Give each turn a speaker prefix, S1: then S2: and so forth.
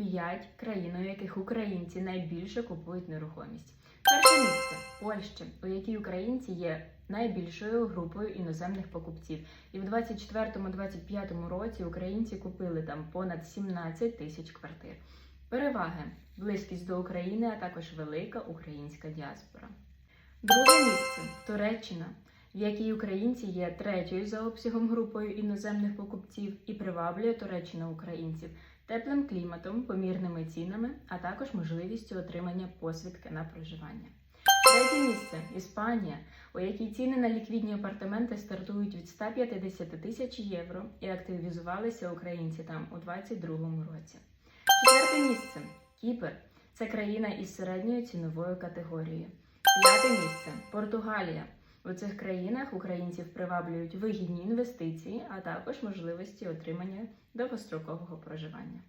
S1: 5 країн, у яких українці найбільше купують нерухомість. Перше місце Польща, у якій українці є найбільшою групою іноземних покупців. І в 24-25 році українці купили там понад 17 тисяч квартир. Переваги близькість до України, а також велика українська діаспора. Друге місце Туреччина, в якій українці є третьою за обсягом групою іноземних покупців і приваблює Туреччина українців теплим кліматом, помірними цінами, а також можливістю отримання посвідки на проживання. Третє місце Іспанія, у якій ціни на ліквідні апартаменти стартують від 150 тисяч євро і активізувалися українці там у 2022 році. Четверте місце Кіпр. Це країна із середньою ціновою категорією. П'яте місце Португалія. У цих країнах українців приваблюють вигідні інвестиції, а також можливості отримання довгострокового проживання.